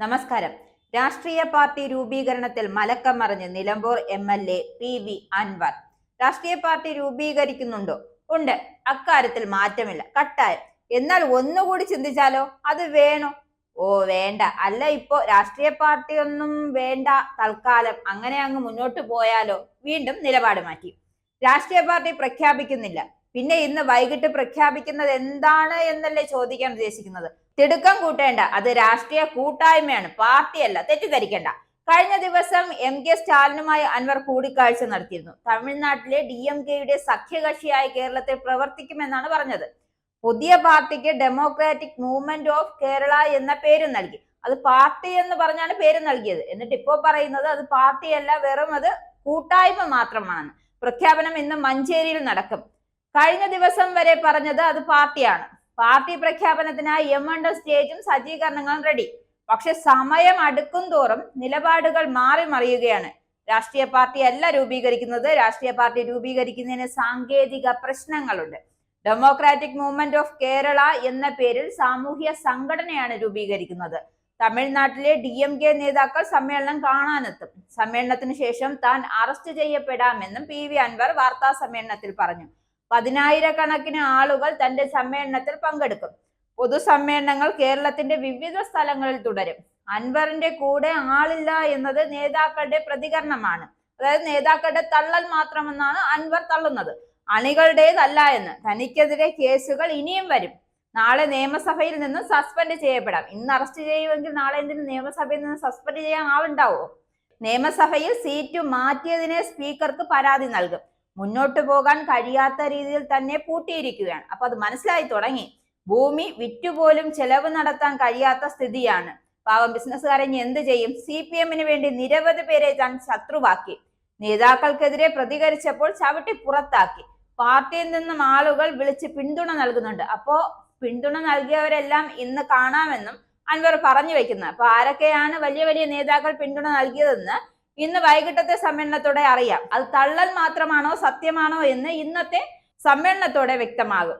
നമസ്കാരം. രാഷ്ട്രീയ പാർട്ടി രൂപീകരണത്തിൽ മലക്കം മറിഞ്ഞ് Nilambur M L A P V Anwar. രാഷ്ട്രീയ പാർട്ടി രൂപീകരിക്കുന്നുണ്ടോ? ഉണ്ട്. അക്കാര്യത്തിൽ മാറ്റമില്ല. കട്ടായം. എന്നാൽ ഒന്നുകൂടി ചിന്തിച്ചാലോ? അത് വേണോ? ഓ വേണ്ട. അല്ല ഇപ്പോ രാഷ്ട്രീയ പാർട്ടി ഒന്നും വേണ്ട. തൽക്കാലം അങ്ങനെ അങ്ങ് മുന്നോട്ട് പോയാലോ? വീണ്ടും നിലപാട് മാറ്റി. രാഷ്ട്രീയ പാർട്ടി പ്രഖ്യാപിക്കുന്നില്ല. പിന്നെ ഇന്ന് വൈകിട്ട് പ്രഖ്യാപിക്കുന്നത് എന്താണ് എന്നല്ലേ ചോദിക്കാൻ ഉദ്ദേശിക്കുന്നത്? തിടുക്കം കൂട്ടേണ്ട അത് രാഷ്ട്രീയ കൂട്ടായ്മയാണ് പാർട്ടിയല്ല തെറ്റിദ്ധരിക്കേണ്ട. കഴിഞ്ഞ ദിവസം എം കെ സ്റ്റാലിനുമായി അൻവർ കൂടിക്കാഴ്ച നടത്തിയിരുന്നു. തമിഴ്നാട്ടിലെ ഡി എം കെയുടെ സഖ്യകക്ഷിയായി കേരളത്തിൽ പ്രവർത്തിക്കുമെന്നാണ് പറഞ്ഞത്. പുതിയ പാർട്ടിക്ക് ഡെമോക്രാറ്റിക് മൂവ്മെന്റ് ഓഫ് കേരള എന്ന പേര് നൽകി. അത് പാർട്ടി എന്ന് പറഞ്ഞാണ് പേര് നൽകിയത്. എന്നിട്ട് ഇപ്പോൾ പറയുന്നത് അത് പാർട്ടിയല്ല വെറും അത് കൂട്ടായ്മ മാത്രമാണ്. പ്രഖ്യാപനം ഇന്ന് മഞ്ചേരിയിൽ നടക്കും. കഴിഞ്ഞ ദിവസം വരെ പറഞ്ഞത് അത് പാർട്ടിയാണ്. പാർട്ടി പ്രഖ്യാപനത്തിനായി എം എണ്ട് സ്റ്റേജും സജ്ജീകരണങ്ങളും റെഡി പക്ഷെ സമയം അടുക്കും തോറും നിലപാടുകൾ മാറി മറിയുകയാണ്. രാഷ്ട്രീയ പാർട്ടി അല്ല രൂപീകരിക്കുന്നത്. രാഷ്ട്രീയ പാർട്ടി രൂപീകരിക്കുന്നതിന് സാങ്കേതിക പ്രശ്നങ്ങളുണ്ട്. ഡെമോക്രാറ്റിക് മൂവ്മെന്റ് ഓഫ് കേരള എന്ന പേരിൽ സാമൂഹ്യ സംഘടനയാണ് രൂപീകരിക്കുന്നത്. തമിഴ്നാട്ടിലെ ഡി എം കെ നേതാക്കൾ സമ്മേളനം കാണാനെത്തും. സമ്മേളനത്തിന് ശേഷം താൻ അറസ്റ്റ് ചെയ്യപ്പെടാമെന്നും പി വി അൻവർ വാർത്താ സമ്മേളനത്തിൽ പറഞ്ഞു. പതിനായിരക്കണക്കിന് ആളുകൾ തന്റെ സമ്മേളനത്തിൽ പങ്കെടുക്കും. പൊതുസമ്മേളനങ്ങൾ കേരളത്തിന്റെ വിവിധ സ്ഥലങ്ങളിൽ തുടരും. അൻവറിന്റെ കൂടെ ആളില്ല എന്നത് നേതാക്കളുടെ പ്രതികരണമാണ്. അതായത് നേതാക്കളുടെ തള്ളൽ മാത്രമെന്നാണ് അൻവർ തള്ളുന്നത്. അണികളുടേതല്ല എന്ന്. തനിക്കെതിരെ കേസുകൾ ഇനിയും വരും. നാളെ നിയമസഭയിൽ നിന്ന് സസ്പെൻഡ് ചെയ്യപ്പെടാം. ഇന്ന് അറസ്റ്റ് ചെയ്യുമെങ്കിൽ നാളെ എന്തിനും നിയമസഭയിൽ നിന്ന് സസ്പെൻഡ് ചെയ്യാൻ ആളുണ്ടാവോ നിയമസഭയിൽ സീറ്റ് മാറ്റിയതിനെ സ്പീക്കർക്ക് പരാതി നൽകും. മുന്നോട്ട് പോകാൻ കഴിയാത്ത രീതിയിൽ തന്നെ പൂട്ടിയിരിക്കുകയാണ്. അപ്പൊ അത് മനസ്സിലായി തുടങ്ങി. ഭൂമി വിറ്റുപോലും ചെലവ് നടത്താൻ കഴിയാത്ത സ്ഥിതിയാണ്. പാവം ബിസിനസ്സുകാരെ ഇനി എന്ത് ചെയ്യും? സി പി എമ്മിന് വേണ്ടി നിരവധി പേരെ താൻ ശത്രുവാക്കി. നേതാക്കൾക്കെതിരെ പ്രതികരിച്ചപ്പോൾ ചവിട്ടി പുറത്താക്കി. പാർട്ടിയിൽ നിന്നും ആളുകൾ വിളിച്ച് പിന്തുണ നൽകുന്നുണ്ട്. അപ്പോ പിന്തുണ നൽകിയവരെല്ലാം ഇന്ന് കാണാമെന്നും അൻവർ പറഞ്ഞു വെക്കുന്നത് അപ്പൊ ആരൊക്കെയാണ് വലിയ വലിയ നേതാക്കൾ പിന്തുണ നൽകിയതെന്ന് ഇന്ന് വൈകിട്ടത്തെ സമ്മേളനത്തോടെ അറിയാം. അത് തള്ളൽ മാത്രമാണോ സത്യമാണോ എന്ന് ഇന്നത്തെ സമ്മേളനത്തോടെ വ്യക്തമാകും.